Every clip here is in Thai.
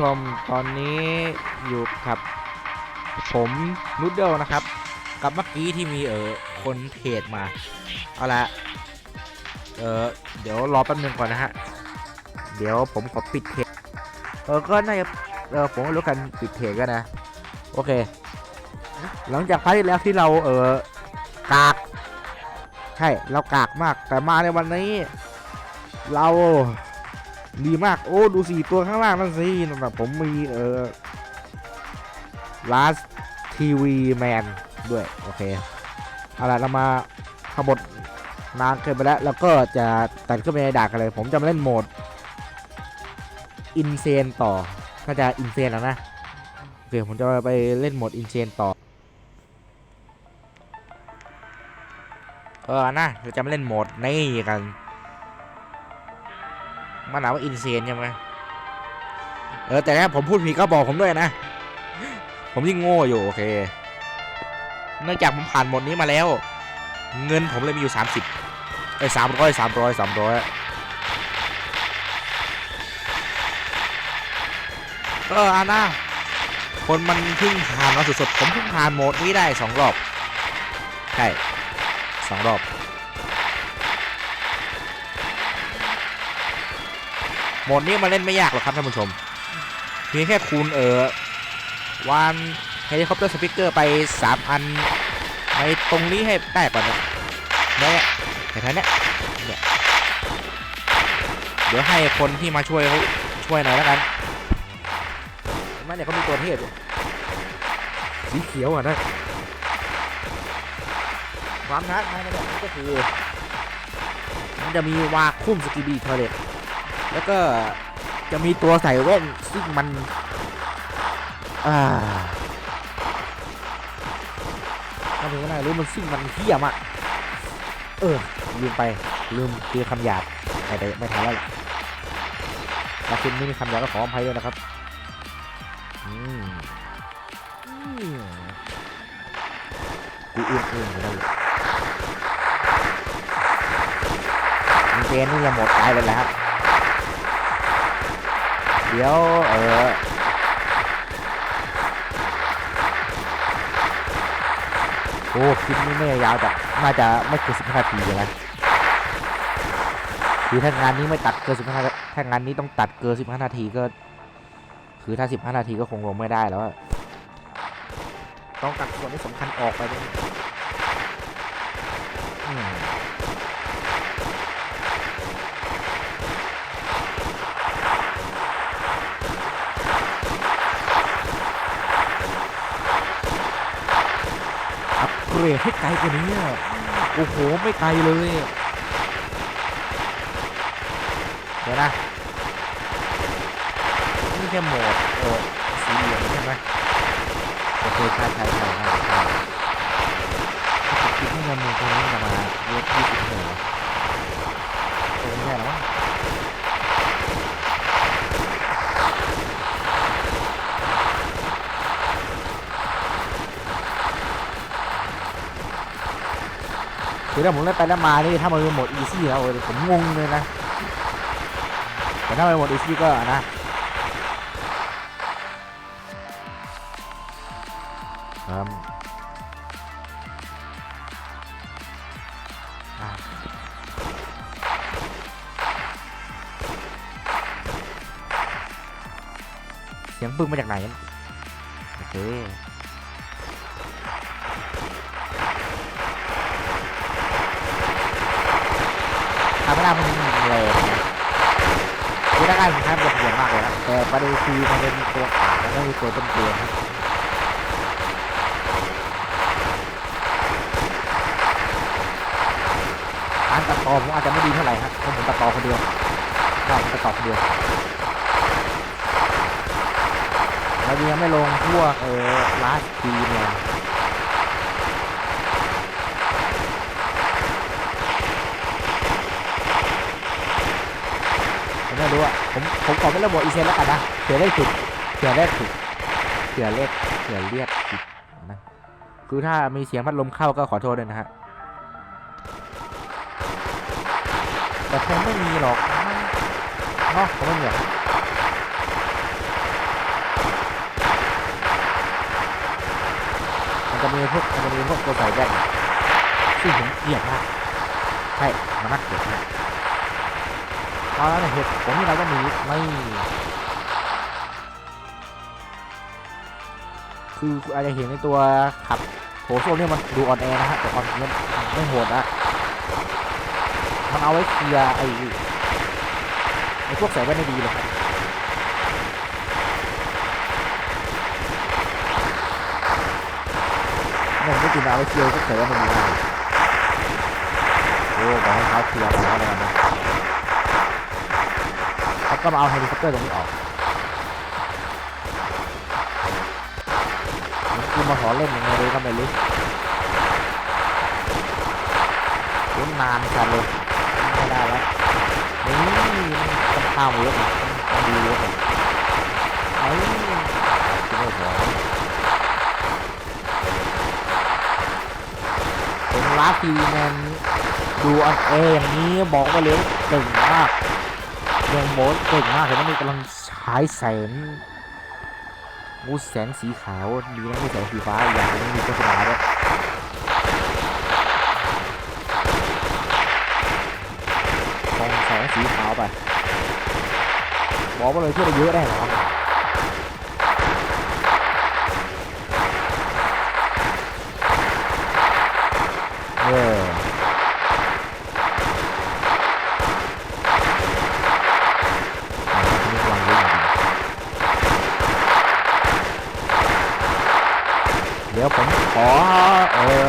ชมตอนนี้อยู่กับผมนูดเดิลนะครับ กับเมื่อกี้ที่มีเออคนเพจมา เอาละเออเดี๋ยวรอแป๊บนึงก่อนนะฮะ เดี๋ยวผมขอปิดเพจเออก็น่าจะเออผมรู้กันปิดเพจก็นะ โอเค หลังจากพาร์ทที่แล้วที่เราเออกาก ใช่ เรากากมากแต่มาในวันนี้ เรา ดีมาก โอ้ ดูสี่ตัวข้างล่างนั่นสิแบบผมมีเออ last TV man ด้วย โอเค เอาล่ะเรามาขบฏนานเกินไปแล้ว แล้วก็จะตัดขึ้นไปในดากันเลย ผมจะมาเล่นโหมด อินเซนต่อน่าจะอินเซนแล้วนะ โอเค ผมจะไปเล่นโหมดอินเซนต่อ เออ นะเราจะมาเล่นโหมดนี่กัน มันหนาว่าอินเซนใช่ไหมเออแต่ถ้าผมพูดผิดก็บอกผมด้วยนะ ผมยิ่งโง่อยู่โอเค เนื่องจากผมผ่านโหมดนี้มาแล้ว เงินผมเลยมีอยู่ 30ไอ้สามร้อยสามร้อยสามร้อยเอออานะคนมันเพิ่งผ่านมาสุดๆผมเพิ่งผ่านโหมดนี้ได้สองรอบ ใช่สองรอบ มดนี้มาเล่นไม่ยากหรอกครับท่านผู้ชม เพียงแค่คูณเออวานเฮลิคอปเตอร์สปิเกอร์ไป 3 อันในตรงนี้ให้ได้ก่อนนะเนี่ยแค่นั้นเนี่ยเนี่ยเดี๋ยวให้คนที่มาช่วยเขาช่วยหน่อยแล้วกันเห็นไหมเนี่ยเขามีตัวเทพสีเขียวอะนะความท้าทายในแบบนี้ก็คือ มันจะมีวาคุ้มสกีบีทอเลต แล้วก็จะมีตัวใส่แว่นซึ่งมัน อ่าถ้าถึงว่าไหนรู้มันซึ่งมันเหี้ยมากเออลืมไปลืมคือคำหยาบไม่ได้ไม่ทันแล้วล่ะถ้าคุณไม่มีคำหยาบก็ขออภัยด้วยนะครับอืมอืมกูเอื้อมเอื้อมอยู่นั่นและมีเกมนี่จะหมดตายเลยและครับ เดี๋ยวเออโอ้คลิปนี้ไม่ยาวแต่น่าจะไม่เกินสิบห้านาทีเลยนะคือถ้างานนี้ไม่ตัดเกินสิบห้าถ้างานนี้ต้องตัดเกินสิบห้านาทีก็ คือถ้าสิบห้านาทีก็คงลงไม่ได้แล้วต้องตัดส่วนที่สำคัญออกไปด้วยอืม อัป เกรดให้ไกลกว่านี้โอ้โห ไม่ไกลเลย เดี๋ยวนะ นี่แค่โหมดเออสีเหลืองใช่ไหมโอเคใช่ใช่ใช่ใช่ใช่ถ้าคิดให้มันมีตรงนี้จะมาเยอะที่สุดเลยตรงนี้แหละ คือถ้าผมเล่นไปแล้วมานี่ถ้ามันเป็นโหมดอีซี่แล้วเออผมงงเลยนะแต่ถ้าเป็นโหมดอีซี่ก็นะครับเสียงปึ้งมาจากไหนโอเคำไม่ได้มันเลยคือถ้าการแข่งขันมันเสียงมากเลยนะแต่ประเด็นคือมันเป็นตัวขาแล้วก็มีตัวต้นเตียงครับการตัดต่อผมอาจจะไม่ดีเท่าไหร่ครับเพราะผมตัดต่อคนเดียวใช่ตัดต่อคนเดียวแล้วยังไม่ลงพวกเออลาสทีเนี่ย ผมผมขอไม่ระบบอีเซนแล้วกันนะเผื่อได้ผิดเผื่อได้ผิดเผื่อเลือดเผื่อเลือดผิดนะคือถ้ามีเสียงพัดลมเข้าก็ขอโทษด้วยนะฮะแต่คงไม่มีหรอกเนอะผมไม่เหรอกมันจะมีพวกมันจะมีพวกตัวใส่แว่นซึ่งผมเกลียดมากใช่มันน่าเกลียดมาก ตอนนั้นเหตุผลที่เราต้องมีไม่คืออาจจะเห็นในตัวขับโถส้วมเนี่ยมันดูอ่อนแอนะฮะแต่ความจริงแล้วมันไม่โหดนะมันเอาไว้เคลียร์ไอ้ไอ้พวกใส่แว่นได้ดีเลยครับผมไม่กินเอาไปเคลียวก็เกิดว่ามันมีโอ้บอกให้เขาเคลียร์ไปแล้วแล้นะ ก็มาเอาเฮลิคอปเตอร์ตรงนี้ออกมันคือมาขอเล่นยังไงเลยก็ไม่รู้เล่นนานจัดเลยไม่ได้แล้วนี่มันข้ามเยอะนะต้องดูเยอะนะไอ้ที่ไม่พอเป็นลาฟทีแมนดูอันเออย่างนี้บอกไปเลยว่าเก่งมาก ยังโมดเก่งมากเห็นไหมนี่กำลังฉายแสงมูแสงสีขาวดีนะไม่แสงสีฟ้าอย่างนี้มีโฆษณาด้วยส่องแสงสีขาวไปบอกว่าเลยช่วยได้เยอะแน่นอนเออ มีวางด้วยเหมือนกันเดี๋ยวผมขอเออ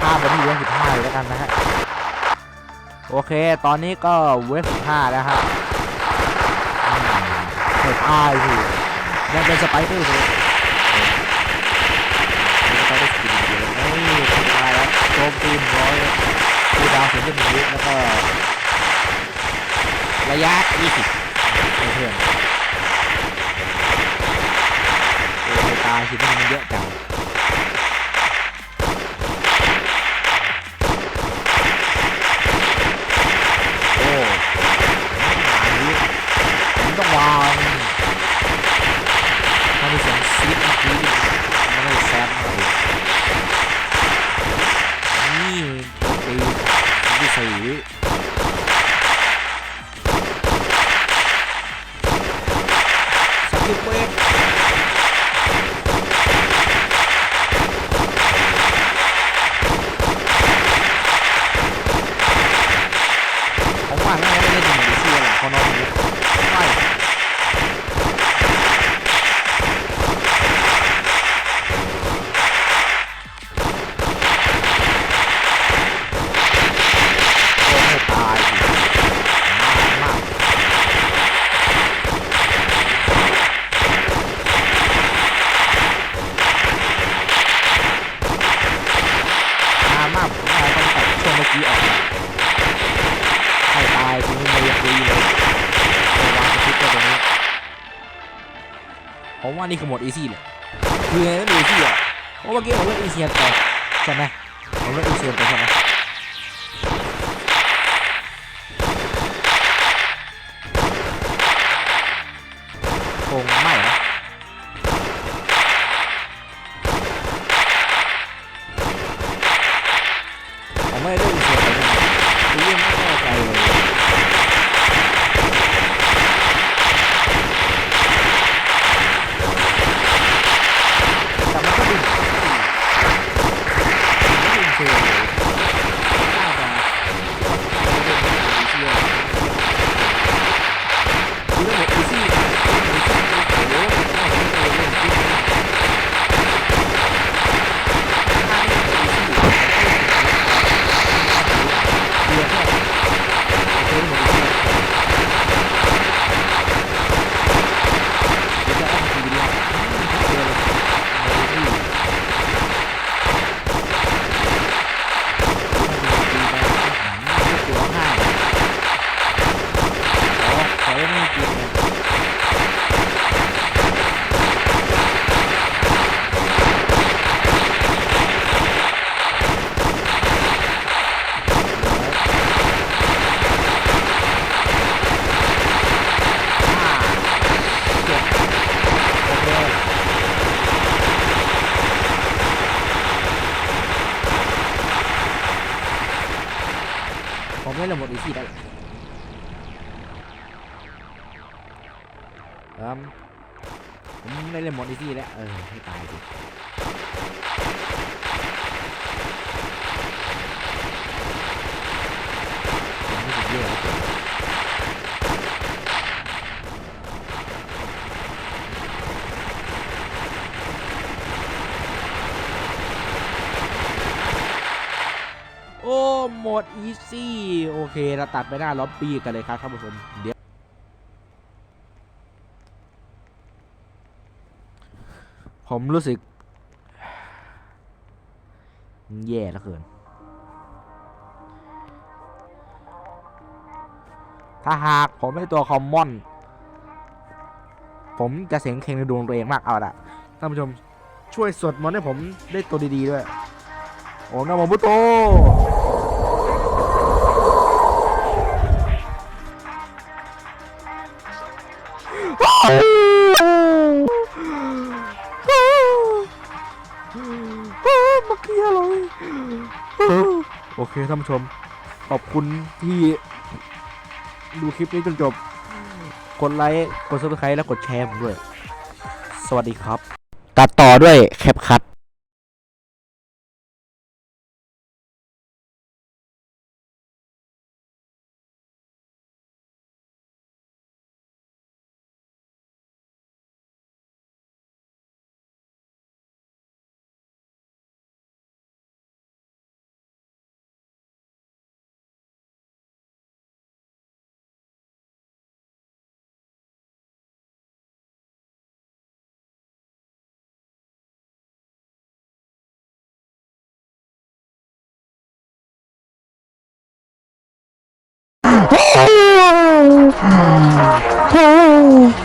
ข้ามไปที่เวฟสิบห้าเลยแล้วกันนะฮะ โอเค ตอนนี้ก็เวฟห้าแล้วฮะอืมเปิดอ้ายพี่ยังเป็นสไปเดอร์เลยสไปเดอร์สกินเดียวนี่ทำลายแล้วโจมตีนร้อยคูดาวน์ถึงจะมีแล้วก็ ระยะ 20เพื่อนตายสิมันเยอะจังโอ้อันนี้ผมต้องวางมันมีเสียงซีดเมื่อกี้มันไม่ได้แซดเลยนี่โจมตี ที่ ผมว่านี่คือโหมดอีซี่เลยคือไงก็ดูอีซี่อะเพราะเมื่อกี้ผมเล่นอีเซียนไปใช่ไหมผมเล่นอีเซียนไปใช่ไหมคงไม่นะ ผมไม่ได้เล่นเสียงเลยนะคือยังไม่แน่ใจเลยแต่มันก็ดึงไม่ดึงเสียงเลยน่าจะไม่ได้เล่นอีซี่เลยคือเรื่องอีซี่นะอีซี่โอ้โห ไม่ละหมดอีกทีแล้ครับผมไม่เล่นหมดอีซี่แล้ว เออ ให้ตายสิผมรู้สึกแย่แล้วโอ้หม ดอีซี่โอเคเราตัดไปหน้าล็อบบี้กันเลยครับท่านผู้ชมเดี๋ยวผมรู้สึก แย่แล้วเกิน ถ้าหากผมให้ตัวคอมมอน ผมจะเสียงเคงในดวงตัวเองมากเอาละท่านผู้ชมช่วยสวดมนต์ให้ผมได้ตัวดี ๆ ด้วย โอ้นะโมพุทโธ เคท่านผู้ชม ขอบคุณที่ดูคลิปนี้จนจบ กดไลค์ กดซับสไครต์และกดแชร์ผมด้วย สวัสดีครับ ตัดต่อด้วยแคปคัต Oh, oh, oh.